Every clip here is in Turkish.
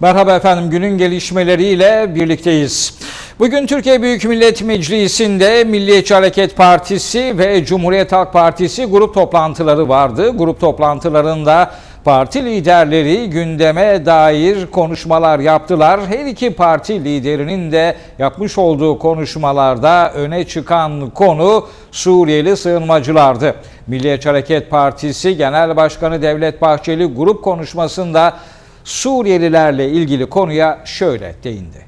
Merhaba efendim günün gelişmeleriyle birlikteyiz. Bugün Türkiye Büyük Millet Meclisi'nde Milliyetçi Hareket Partisi ve Cumhuriyet Halk Partisi grup toplantıları vardı. Grup toplantılarında parti liderleri gündeme dair konuşmalar yaptılar. Her iki parti liderinin de yapmış olduğu konuşmalarda öne çıkan konu Suriyeli sığınmacılardı. Milliyetçi Hareket Partisi Genel Başkanı Devlet Bahçeli grup konuşmasında Suriyelilerle ilgili konuya şöyle değindi.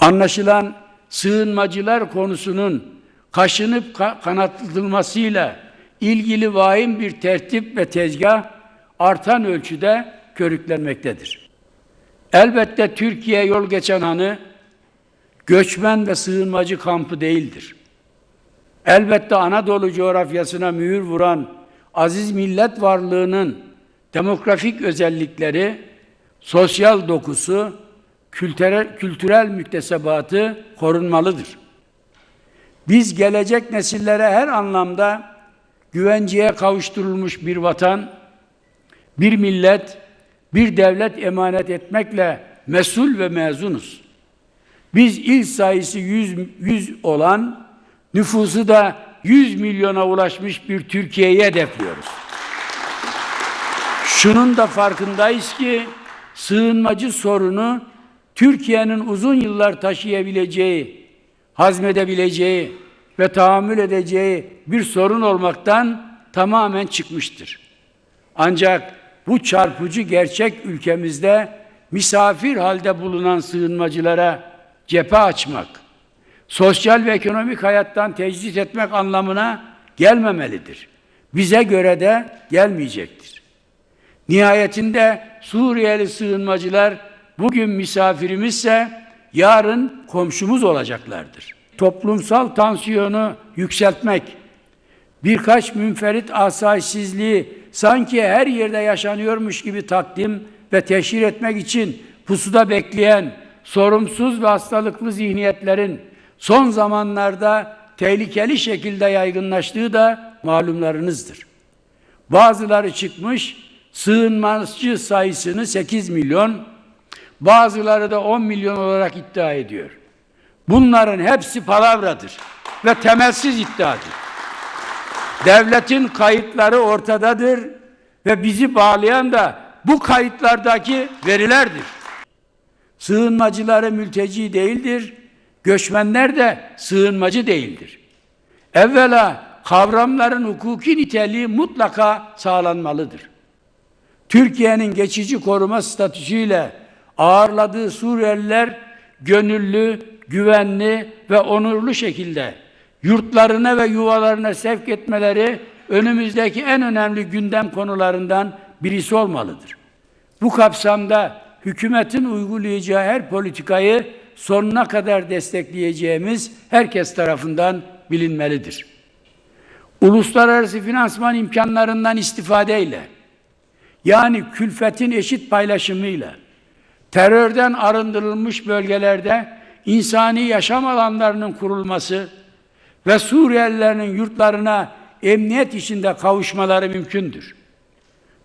Anlaşılan sığınmacılar konusunun kaşınıp ka- kanatılmasıyla ilgili vahim bir tertip ve tezgah artan ölçüde körüklenmektedir. Elbette Türkiye yol geçen hanı göçmen ve sığınmacı kampı değildir. Elbette Anadolu coğrafyasına mühür vuran aziz millet varlığının demografik özellikleri, sosyal dokusu, kültürel, kültürel müktesebatı korunmalıdır. Biz gelecek nesillere her anlamda güvenceye kavuşturulmuş bir vatan, bir millet, bir devlet emanet etmekle mesul ve mezunuz. Biz il sayısı 100, 100 olan, nüfusu da 100 milyona ulaşmış bir Türkiye'yi hedefliyoruz. Şunun da farkındayız ki sığınmacı sorunu Türkiye'nin uzun yıllar taşıyabileceği, hazmedebileceği ve tahammül edeceği bir sorun olmaktan tamamen çıkmıştır. Ancak bu çarpıcı gerçek ülkemizde misafir halde bulunan sığınmacılara cephe açmak, sosyal ve ekonomik hayattan tecrit etmek anlamına gelmemelidir. Bize göre de gelmeyecektir. Nihayetinde Suriyeli sığınmacılar bugün misafirimizse yarın komşumuz olacaklardır. Toplumsal tansiyonu yükseltmek, birkaç münferit asayişsizliği sanki her yerde yaşanıyormuş gibi takdim ve teşhir etmek için pusuda bekleyen sorumsuz ve hastalıklı zihniyetlerin son zamanlarda tehlikeli şekilde yaygınlaştığı da malumlarınızdır. Bazıları çıkmış sığınmacı sayısını 8 milyon, bazıları da 10 milyon olarak iddia ediyor. Bunların hepsi palavradır ve temelsiz iddiadır. Devletin kayıtları ortadadır ve bizi bağlayan da bu kayıtlardaki verilerdir. Sığınmacıları mülteci değildir, göçmenler de sığınmacı değildir. Evvela kavramların hukuki niteliği mutlaka sağlanmalıdır. Türkiye'nin geçici koruma statüsüyle ağırladığı Suriyeliler gönüllü, güvenli ve onurlu şekilde yurtlarına ve yuvalarına sevk etmeleri önümüzdeki en önemli gündem konularından birisi olmalıdır. Bu kapsamda hükümetin uygulayacağı her politikayı sonuna kadar destekleyeceğimiz herkes tarafından bilinmelidir. Uluslararası finansman imkanlarından istifadeyle yani külfetin eşit paylaşımıyla terörden arındırılmış bölgelerde insani yaşam alanlarının kurulması ve Suriyelilerin yurtlarına emniyet içinde kavuşmaları mümkündür.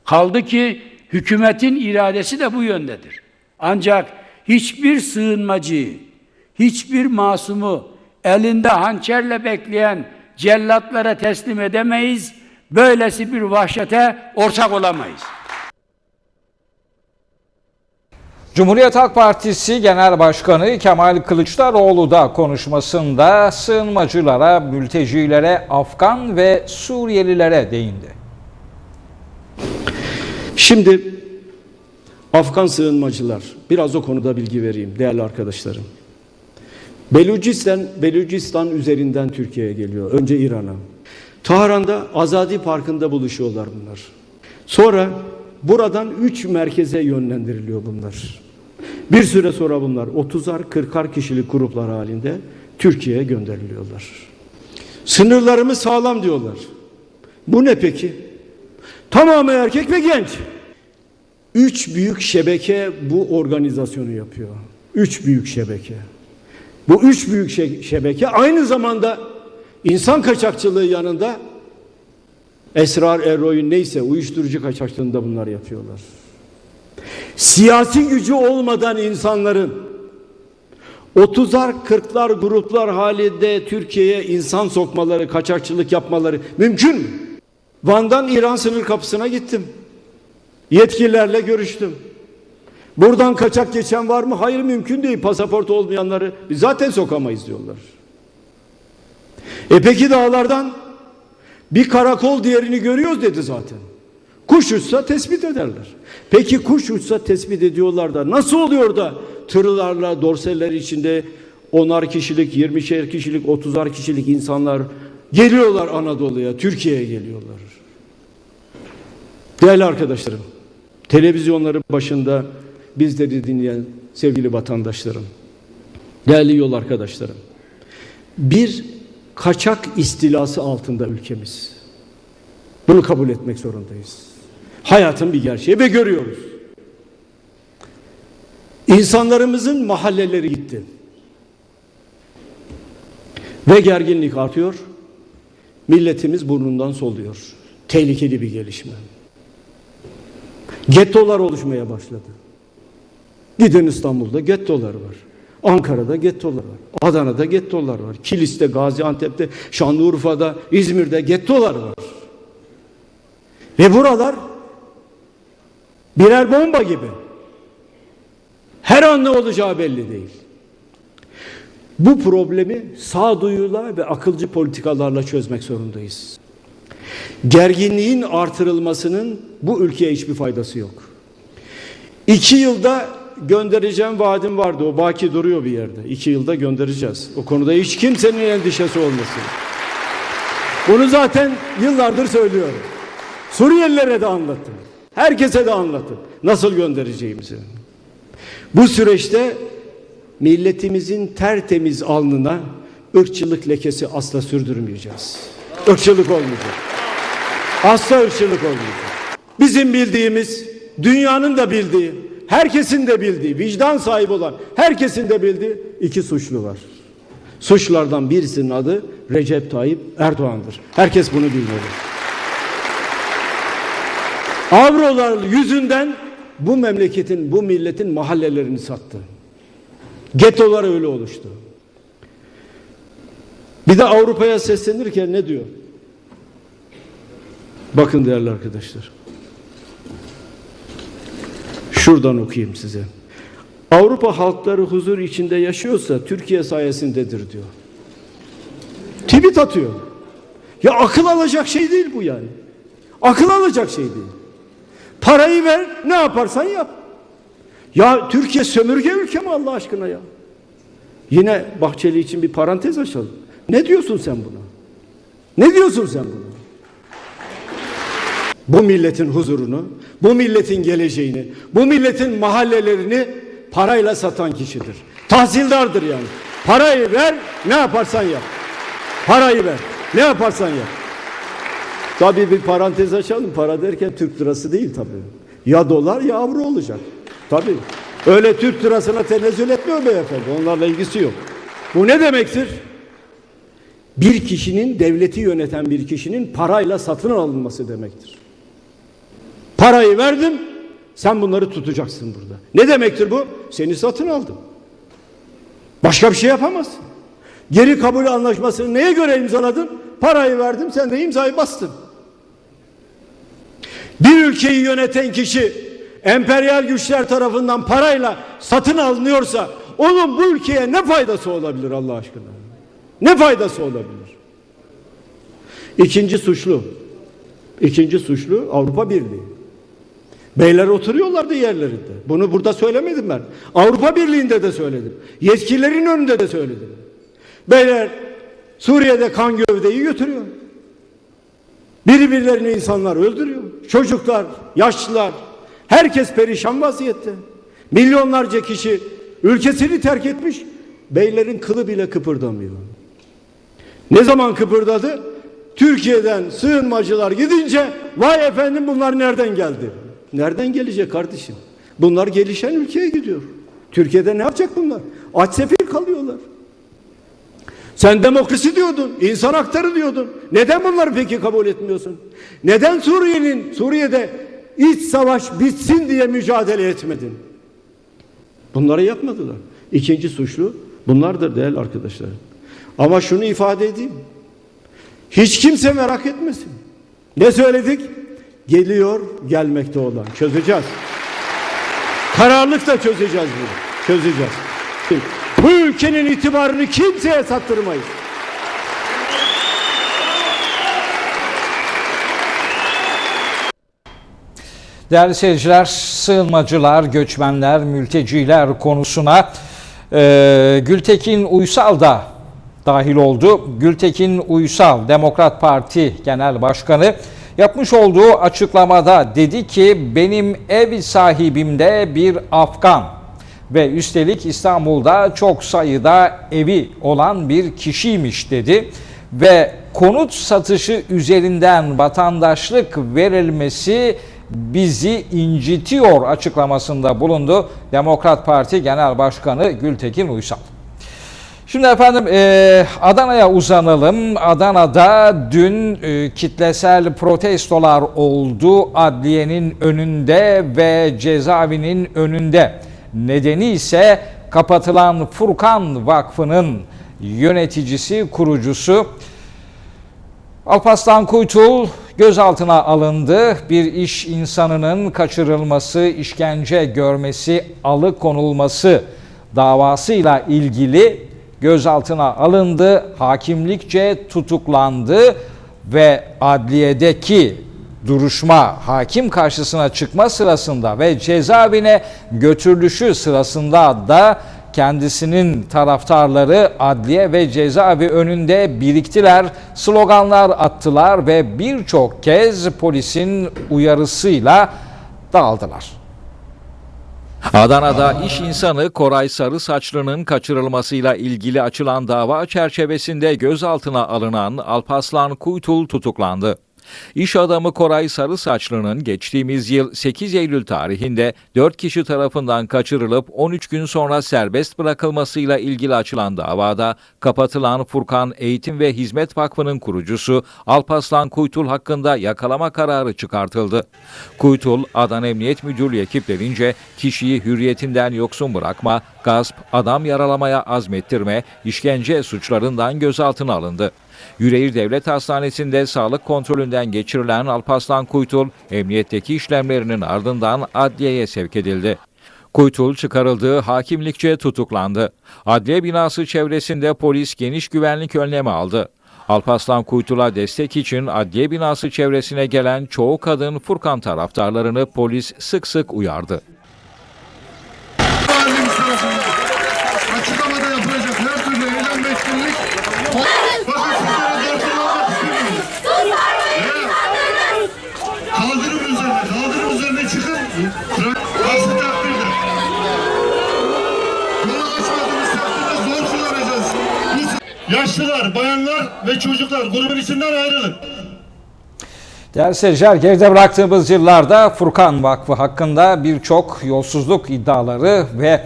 Kaldı ki hükümetin iradesi de bu yöndedir. Ancak hiçbir sığınmacıyı, hiçbir masumu elinde hançerle bekleyen cellatlara teslim edemeyiz. Böylesi bir vahşete ortak olamayız. Cumhuriyet Halk Partisi Genel Başkanı Kemal Kılıçdaroğlu da konuşmasında sığınmacılara, mültecilere, Afgan ve Suriyelilere değindi. Şimdi Afgan sığınmacılar, biraz o konuda bilgi vereyim değerli arkadaşlarım. Belucistan, Belucistan üzerinden Türkiye'ye geliyor. Önce İran'a. Tahran'da Azadi Parkı'nda buluşuyorlar bunlar. Sonra buradan üç merkeze yönlendiriliyor bunlar. Bir süre sonra bunlar 30'ar 40'ar kişilik gruplar halinde Türkiye'ye gönderiliyorlar. Sınırlarımız sağlam diyorlar. Bu ne peki? Tamamı erkek ve genç. Üç büyük şebeke bu organizasyonu yapıyor. Üç büyük şebeke. Bu üç büyük şe- şebeke aynı zamanda insan kaçakçılığı yanında esrar, eroin neyse uyuşturucu kaçakçılığında bunlar yapıyorlar. Siyasi gücü olmadan insanların 30'ar 40'lar gruplar halinde Türkiye'ye insan sokmaları, kaçakçılık yapmaları mümkün mü? Van'dan İran sınır kapısına gittim. Yetkililerle görüştüm. Buradan kaçak geçen var mı? Hayır mümkün değil. Pasaport olmayanları zaten sokamayız diyorlar. E peki dağlardan bir karakol diğerini görüyoruz dedi zaten. Kuş uçsa tespit ederler. Peki kuş uçsa tespit ediyorlar da nasıl oluyor da tırlarla dorseller içinde onar kişilik, 20'şer kişilik, 30'ar kişilik insanlar geliyorlar Anadolu'ya, Türkiye'ye geliyorlar. Değerli arkadaşlarım, televizyonların başında bizleri dinleyen sevgili vatandaşlarım, değerli yol arkadaşlarım, bir kaçak istilası altında ülkemiz. Bunu kabul etmek zorundayız. Hayatın bir gerçeği ve görüyoruz. İnsanlarımızın mahalleleri gitti. Ve gerginlik artıyor. Milletimiz burnundan soluyor. Tehlikeli bir gelişme. Gettolar oluşmaya başladı. Gidin İstanbul'da gettolar var. Ankara'da gettolar var. Adana'da gettolar var. Kilis'te, Gaziantep'te, Şanlıurfa'da, İzmir'de gettolar var. Ve buralar birer bomba gibi. Her an ne olacağı belli değil. Bu problemi sağduyuyla ve akılcı politikalarla çözmek zorundayız. Gerginliğin artırılmasının bu ülkeye hiçbir faydası yok. İki yılda göndereceğim vaadim vardı. O baki duruyor bir yerde. İki yılda göndereceğiz. O konuda hiç kimsenin endişesi olmasın. Bunu zaten yıllardır söylüyorum. Suriyelilere de anlattım. Herkese de anlattım. Nasıl göndereceğimizi. Bu süreçte milletimizin tertemiz alnına ırkçılık lekesi asla sürdürmeyeceğiz. Irkçılık olmayacak. Asla ırkçılık olmayacak. Bizim bildiğimiz, dünyanın da bildiği, herkesin de bildiği, vicdan sahibi olan herkesin de bildiği iki suçlu var. Suçlardan birisinin adı Recep Tayyip Erdoğan'dır. Herkes bunu bilmeli. Avrolar yüzünden bu memleketin, bu milletin mahallelerini sattı. Getolar öyle oluştu. Bir de Avrupa'ya seslenirken ne diyor? Bakın değerli arkadaşlar. Şuradan okuyayım size. Avrupa halkları huzur içinde yaşıyorsa Türkiye sayesindedir diyor. Tweet atıyor. Ya akıl alacak şey değil bu yani. Akıl alacak şey değil. Parayı ver ne yaparsan yap. Ya Türkiye sömürge ülke mi Allah aşkına ya? Yine Bahçeli için bir parantez açalım. Ne diyorsun sen buna? Ne diyorsun sen buna? Bu milletin huzurunu, bu milletin geleceğini, bu milletin mahallelerini parayla satan kişidir. Tahsildardır yani. Parayı ver, ne yaparsan yap. Parayı ver, ne yaparsan yap. Tabii bir parantez açalım. Para derken Türk lirası değil tabii. Ya dolar ya avro olacak. Tabii. Öyle Türk lirasına tenezzül etmiyor beyefendi. Onlarla ilgisi yok. Bu ne demektir? Bir kişinin, devleti yöneten bir kişinin parayla satın alınması demektir. Parayı verdim, sen bunları tutacaksın burada. Ne demektir bu? Seni satın aldım. Başka bir şey yapamazsın. Geri kabul anlaşmasını neye göre imzaladın? Parayı verdim, sen de imzayı bastın. Bir ülkeyi yöneten kişi emperyal güçler tarafından parayla satın alınıyorsa onun bu ülkeye ne faydası olabilir Allah aşkına? Ne faydası olabilir? İkinci suçlu. İkinci suçlu Avrupa Birliği. Beyler oturuyorlardı yerlerinde. Bunu burada söylemedim ben. Avrupa Birliği'nde de söyledim. Yetkililerin önünde de söyledim. Beyler Suriye'de kan gövdeyi götürüyor. Birbirlerini insanlar öldürüyor. Çocuklar, yaşlılar, herkes perişan vaziyette. Milyonlarca kişi ülkesini terk etmiş. Beylerin kılı bile kıpırdamıyor. Ne zaman kıpırdadı? Türkiye'den sığınmacılar gidince vay efendim bunlar nereden geldi? Nereden gelecek kardeşim? Bunlar gelişen ülkeye gidiyor. Türkiye'de ne yapacak bunlar? Aç sefil kalıyorlar. Sen demokrasi diyordun, insan hakları diyordun. Neden bunları peki kabul etmiyorsun? Neden Suriye'nin, Suriye'de iç savaş bitsin diye mücadele etmedin. Bunları yapmadılar. İkinci suçlu bunlardır değerli arkadaşlar. Ama şunu ifade edeyim. Hiç kimse merak etmesin. Ne söyledik? Geliyor, gelmekte olan. Çözeceğiz. Kararlılıkla çözeceğiz bunu. Çözeceğiz. Bu ülkenin itibarını kimseye sattırmayız. Değerli seyirciler, sığınmacılar, göçmenler, mülteciler konusuna e, Gültekin Uysal da dahil oldu. Gültekin Uysal, Demokrat Parti Genel Başkanı yapmış olduğu açıklamada dedi ki benim ev sahibimde bir Afgan ve üstelik İstanbul'da çok sayıda evi olan bir kişiymiş dedi ve konut satışı üzerinden vatandaşlık verilmesi bizi incitiyor açıklamasında bulundu Demokrat Parti Genel Başkanı Gültekin Uysal. Şimdi efendim e, Adana'ya uzanalım. Adana'da dün e, kitlesel protestolar oldu adliyenin önünde ve cezaevinin önünde. Nedeni ise kapatılan Furkan Vakfı'nın yöneticisi, kurucusu Alparslan Kuytul gözaltına alındı. Bir iş insanının kaçırılması, işkence görmesi, alıkonulması davasıyla ilgili gözaltına alındı. Hakimlikçe tutuklandı ve adliyedeki duruşma hakim karşısına çıkma sırasında ve cezaevine götürülüşü sırasında da kendisinin taraftarları adliye ve cezaevi önünde biriktiler, sloganlar attılar ve birçok kez polisin uyarısıyla dağıldılar. Adana'da iş insanı Koray Sarı Saçlı'nın kaçırılmasıyla ilgili açılan dava çerçevesinde gözaltına alınan Alpaslan Kuytul tutuklandı. İş adamı Koray Sarı Saçlı'nın geçtiğimiz yıl 8 Eylül tarihinde 4 kişi tarafından kaçırılıp 13 gün sonra serbest bırakılmasıyla ilgili açılan davada kapatılan Furkan Eğitim ve Hizmet Vakfı'nın kurucusu Alpaslan Kuytul hakkında yakalama kararı çıkartıldı. Kuytul, Adana Emniyet Müdürlüğü ekiplerince kişiyi hürriyetinden yoksun bırakma, gasp, adam yaralamaya azmettirme, işkence suçlarından gözaltına alındı. Yüreğir Devlet Hastanesi'nde sağlık kontrolünden geçirilen Alpaslan Kuytul, emniyetteki işlemlerinin ardından adliyeye sevk edildi. Kuytul çıkarıldığı hakimlikçe tutuklandı. Adliye binası çevresinde polis geniş güvenlik önlemi aldı. Alpaslan Kuytul'a destek için adliye binası çevresine gelen çoğu kadın Furkan taraftarlarını polis sık sık uyardı. Yaşlılar, bayanlar ve çocuklar grubun içinden ayrılın. Değerli seyirciler, geride bıraktığımız yıllarda Furkan Vakfı hakkında birçok yolsuzluk iddiaları ve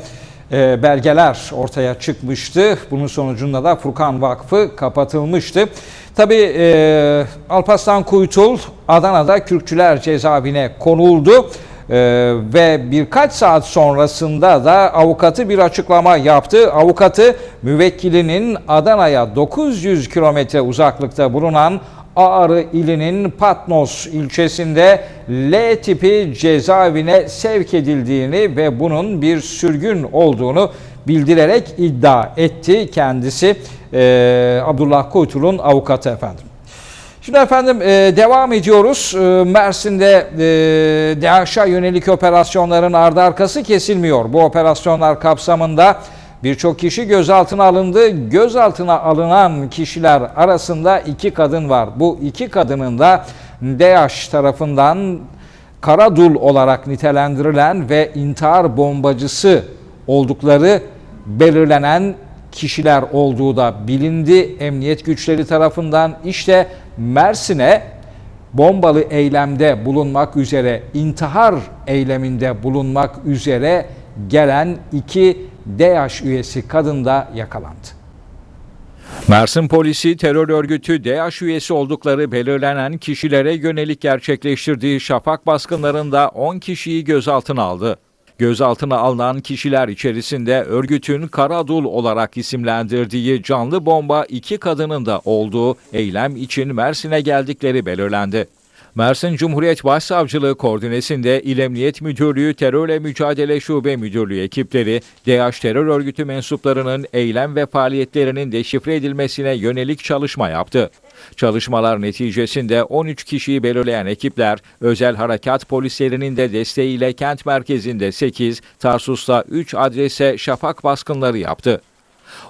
e, belgeler ortaya çıkmıştı. Bunun sonucunda da Furkan Vakfı kapatılmıştı. Tabii e, Alparslan Kuytul Adana'da Kürkçüler cezaevine konuldu. E, ve birkaç saat sonrasında da avukatı bir açıklama yaptı. Avukatı müvekkilinin Adana'ya 900 kilometre uzaklıkta bulunan Ağrı ilinin Patnos ilçesinde L tipi cezaevine sevk edildiğini ve bunun bir sürgün olduğunu bildirerek iddia etti kendisi Ee, Abdullah Kuytul'un avukatı efendim. Şimdi efendim e, devam ediyoruz. E, Mersin'de e, DAEŞ'a yönelik operasyonların ardı arkası kesilmiyor. Bu operasyonlar kapsamında birçok kişi gözaltına alındı. Gözaltına alınan kişiler arasında iki kadın var. Bu iki kadının da DAEŞ tarafından Karadul olarak nitelendirilen ve intihar bombacısı oldukları belirlenen kişiler olduğu da bilindi emniyet güçleri tarafından. İşte Mersin'e bombalı eylemde bulunmak üzere, intihar eyleminde bulunmak üzere gelen iki DAEŞ üyesi kadın da yakalandı. Mersin polisi terör örgütü DAEŞ üyesi oldukları belirlenen kişilere yönelik gerçekleştirdiği şafak baskınlarında 10 kişiyi gözaltına aldı. Gözaltına alınan kişiler içerisinde örgütün Karadul olarak isimlendirdiği canlı bomba iki kadının da olduğu eylem için Mersin'e geldikleri belirlendi. Mersin Cumhuriyet Başsavcılığı koordinesinde İl Emniyet Müdürlüğü Terörle Mücadele Şube Müdürlüğü ekipleri, DAEŞ terör örgütü mensuplarının eylem ve faaliyetlerinin deşifre edilmesine yönelik çalışma yaptı. Çalışmalar neticesinde 13 kişiyi belirleyen ekipler, özel harekat polislerinin de desteğiyle kent merkezinde 8, Tarsus'ta 3 adrese şafak baskınları yaptı.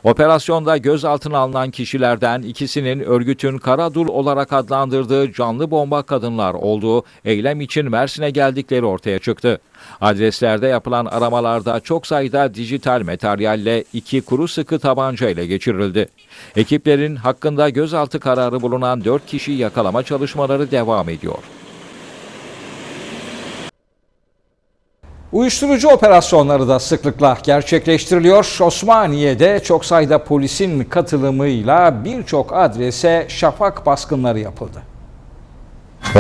Operasyonda gözaltına alınan kişilerden ikisinin örgütün Karadul olarak adlandırdığı canlı bomba kadınlar olduğu eylem için Mersin'e geldikleri ortaya çıktı. Adreslerde yapılan aramalarda çok sayıda dijital materyalle iki kuru sıkı tabanca ile geçirildi. Ekiplerin hakkında gözaltı kararı bulunan 4 kişi yakalama çalışmaları devam ediyor. Uyuşturucu operasyonları da sıklıkla gerçekleştiriliyor. Osmaniye'de çok sayıda polisin katılımıyla birçok adrese şafak baskınları yapıldı.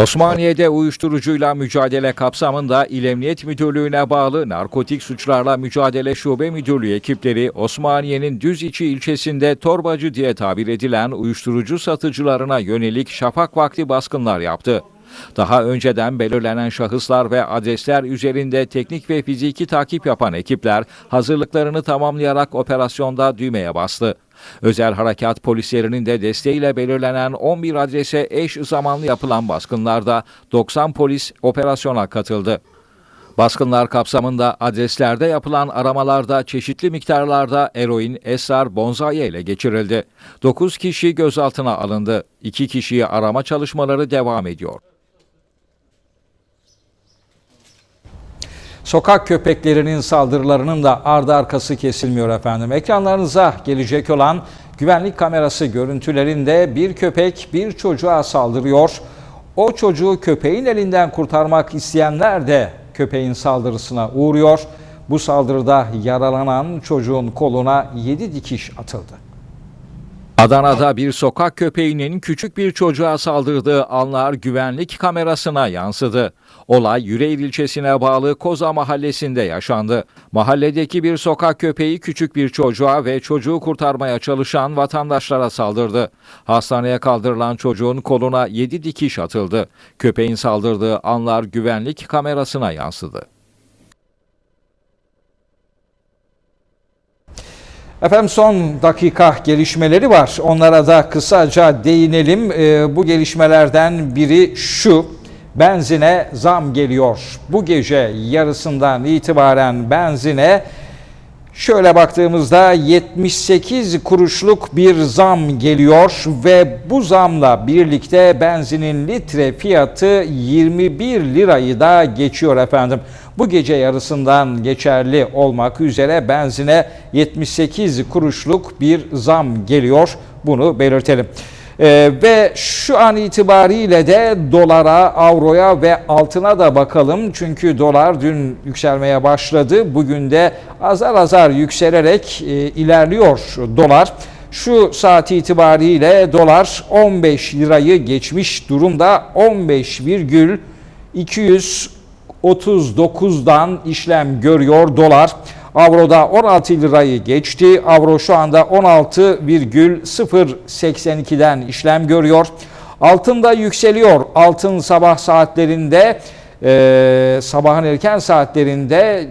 Osmaniye'de uyuşturucuyla mücadele kapsamında İl Emniyet Müdürlüğü'ne bağlı Narkotik Suçlarla Mücadele Şube Müdürlüğü ekipleri Osmaniye'nin Düziçi ilçesinde torbacı diye tabir edilen uyuşturucu satıcılarına yönelik şafak vakti baskınlar yaptı. Daha önceden belirlenen şahıslar ve adresler üzerinde teknik ve fiziki takip yapan ekipler hazırlıklarını tamamlayarak operasyonda düğmeye bastı. Özel harekat polislerinin de desteğiyle belirlenen 11 adrese eş zamanlı yapılan baskınlarda 90 polis operasyona katıldı. Baskınlar kapsamında adreslerde yapılan aramalarda çeşitli miktarlarda eroin, esrar, bonzai ele geçirildi. 9 kişi gözaltına alındı. 2 kişiyi arama çalışmaları devam ediyor. Sokak köpeklerinin saldırılarının da ardı arkası kesilmiyor efendim. Ekranlarınıza gelecek olan güvenlik kamerası görüntülerinde bir köpek bir çocuğa saldırıyor. O çocuğu köpeğin elinden kurtarmak isteyenler de köpeğin saldırısına uğruyor. Bu saldırıda yaralanan çocuğun koluna 7 dikiş atıldı. Adana'da bir sokak köpeğinin küçük bir çocuğa saldırdığı anlar güvenlik kamerasına yansıdı. Olay Yüreğir ilçesine bağlı Koza mahallesinde yaşandı. Mahalledeki bir sokak köpeği küçük bir çocuğa ve çocuğu kurtarmaya çalışan vatandaşlara saldırdı. Hastaneye kaldırılan çocuğun koluna 7 dikiş atıldı. Köpeğin saldırdığı anlar güvenlik kamerasına yansıdı. Efendim son dakika gelişmeleri var. Onlara da kısaca değinelim. Ee, bu gelişmelerden biri şu. Benzine zam geliyor. Bu gece yarısından itibaren benzine şöyle baktığımızda 78 kuruşluk bir zam geliyor ve bu zamla birlikte benzinin litre fiyatı 21 lirayı da geçiyor efendim. Bu gece yarısından geçerli olmak üzere benzine 78 kuruşluk bir zam geliyor. Bunu belirtelim. Ee, ve şu an itibariyle de dolara, avroya ve altına da bakalım. Çünkü dolar dün yükselmeye başladı. Bugün de azar azar yükselerek e, ilerliyor dolar. Şu saat itibariyle dolar 15 lirayı geçmiş durumda. 15,239'dan işlem görüyor dolar. Avroda 16 lirayı geçti. Avro şu anda 16,082'den işlem görüyor. Altın da yükseliyor. Altın sabah saatlerinde e, sabahın erken saatlerinde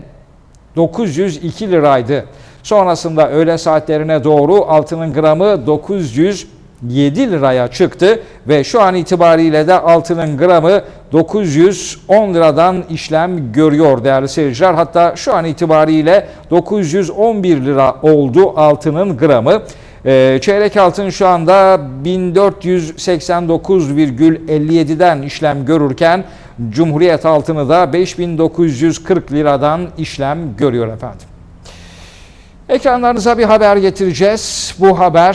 902 liraydı. Sonrasında öğle saatlerine doğru altının gramı 907 liraya çıktı ve şu an itibariyle de altının gramı 910 liradan işlem görüyor değerli seyirciler. Hatta şu an itibariyle 911 lira oldu altının gramı. Ee, çeyrek altın şu anda 1489,57'den işlem görürken Cumhuriyet altını da 5940 liradan işlem görüyor efendim. Ekranlarınıza bir haber getireceğiz. Bu haber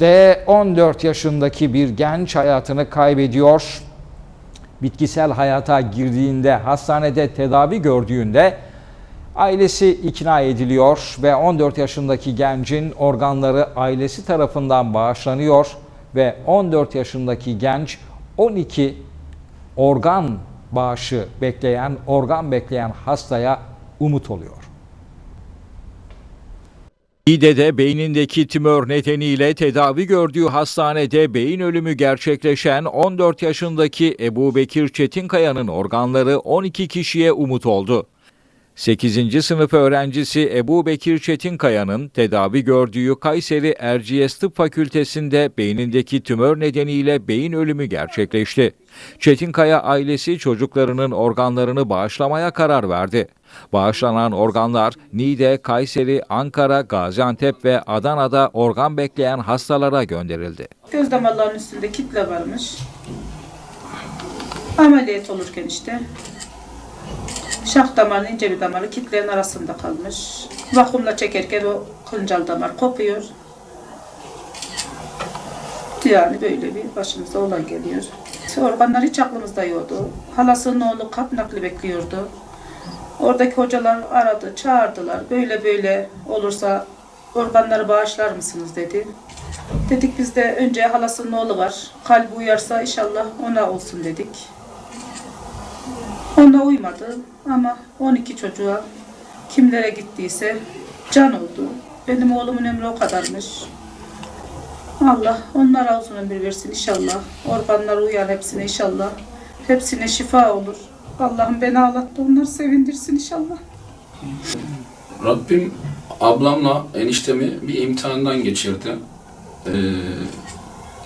de 14 yaşındaki bir genç hayatını kaybediyor. Bitkisel hayata girdiğinde, hastanede tedavi gördüğünde Ailesi ikna ediliyor ve 14 yaşındaki gencin organları ailesi tarafından bağışlanıyor ve 14 yaşındaki genç 12 organ bağışı bekleyen, organ bekleyen hastaya umut oluyor. İğde'de beynindeki tümör nedeniyle tedavi gördüğü hastanede beyin ölümü gerçekleşen 14 yaşındaki Ebu Bekir Çetinkaya'nın organları 12 kişiye umut oldu. 8. sınıf öğrencisi Ebu Bekir Çetinkaya'nın tedavi gördüğü Kayseri Erciyes Tıp Fakültesi'nde beynindeki tümör nedeniyle beyin ölümü gerçekleşti. Çetinkaya ailesi çocuklarının organlarını bağışlamaya karar verdi. Bağışlanan organlar Niğde, Kayseri, Ankara, Gaziantep ve Adana'da organ bekleyen hastalara gönderildi. Göz damarlarının üstünde kitle varmış. Ameliyat olurken işte şah damarının ince bir damarı kitlerin arasında kalmış. Vakumla çekerken o kılcal damar kopuyor. Yani böyle bir başımıza olay geliyor. Organlar hiç aklımızda yoktu. Halasının oğlu kalp nakli bekliyordu. Oradaki hocalar aradı, çağırdılar. Böyle böyle olursa organları bağışlar mısınız dedi. Dedik biz de önce halasının oğlu var. Kalbi uyarsa inşallah ona olsun dedik. Ona uymadı ama 12 çocuğa kimlere gittiyse can oldu. Benim oğlumun ömrü o kadarmış. Allah onlara uzun ömür versin inşallah. Organlar uyar hepsine inşallah. Hepsine şifa olur. Allah'ım beni ağlattı onları sevindirsin inşallah. Rabbim ablamla eniştemi bir imtihandan geçirdi. Ee,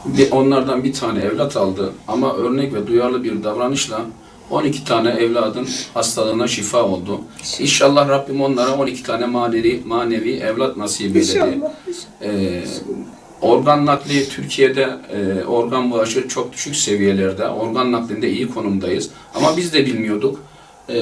bir, onlardan bir tane evlat aldı ama örnek ve duyarlı bir davranışla 12 tane evladın hastalığına şifa oldu. İnşallah Rabbim onlara 12 tane manevi, manevi evlat nasip eyledi. İnşallah. Ee, organ nakli Türkiye'de e, organ bağışı çok düşük seviyelerde. Organ naklinde iyi konumdayız. Ama biz de bilmiyorduk. Ee,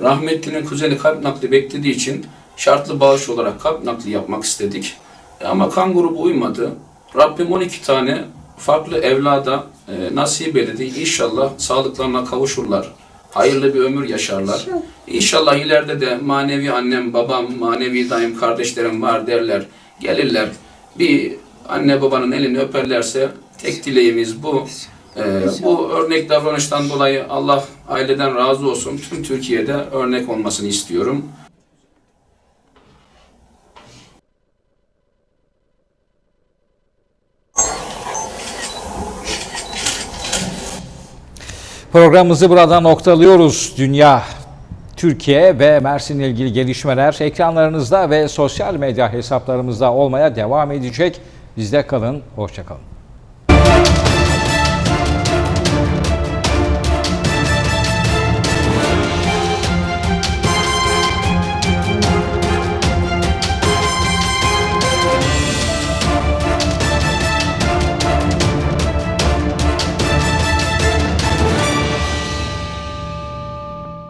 rahmetlinin kuzeni kalp nakli beklediği için şartlı bağış olarak kalp nakli yapmak istedik. Ama kan grubu uymadı. Rabbim 12 tane farklı evlada e, nasip eyledi. İnşallah sağlıklarına kavuşurlar. Hayırlı bir ömür yaşarlar. İnşallah ileride de manevi annem, babam, manevi dayım, kardeşlerim var derler. Gelirler. Bir anne babanın elini öperlerse tek dileğimiz bu. Ee, bu örnek davranıştan dolayı Allah aileden razı olsun. Tüm Türkiye'de örnek olmasını istiyorum. Programımızı burada noktalıyoruz. Dünya, Türkiye ve Mersin ile ilgili gelişmeler ekranlarınızda ve sosyal medya hesaplarımızda olmaya devam edecek. Bizde kalın, hoşça kalın.